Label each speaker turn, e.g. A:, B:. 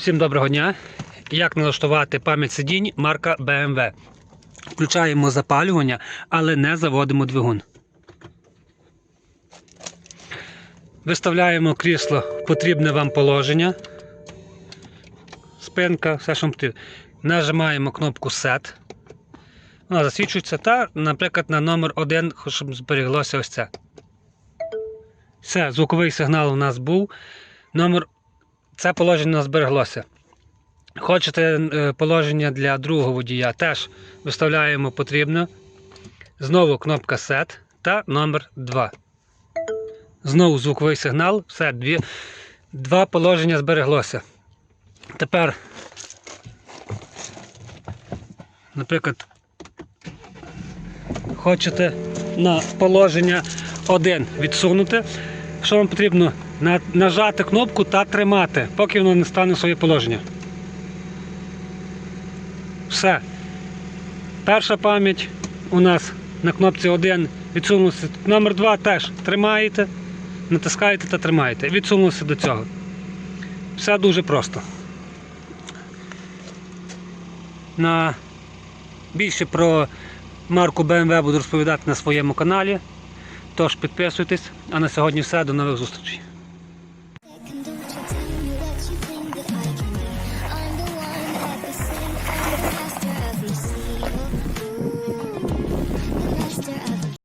A: Всім доброго дня. Як налаштувати пам'ять сидінь марка BMW. Включаємо запалювання, але не заводимо двигун. Виставляємо крісло в потрібне вам положення. Спинка, все, що потрібно. Нажимаємо кнопку Set. Вона засвідчується та, наприклад, на номер 1, щоб збереглося ось це. Все, звуковий сигнал у нас був. Номер це положення збереглося. Хочете е, положення для другого водія, теж виставляємо потрібно. Знову кнопка Set та номер 2. Знову звуковий сигнал. Все, дві, два положення збереглося. Тепер, наприклад, хочете на положення 1 відсунути. Що вам потрібно? На- Нажати кнопку та тримати, поки воно не стане в своє положення. Все. Перша пам'ять у нас на кнопці 1 відсунулася. Номер 2 теж тримаєте, натискаєте та тримаєте. Відсунулося до цього. Все дуже просто. На більше про марку BMW буду розповідати на своєму каналі. Тож підписуйтесь. А на сьогодні все. До нових зустрічей. Allah'ın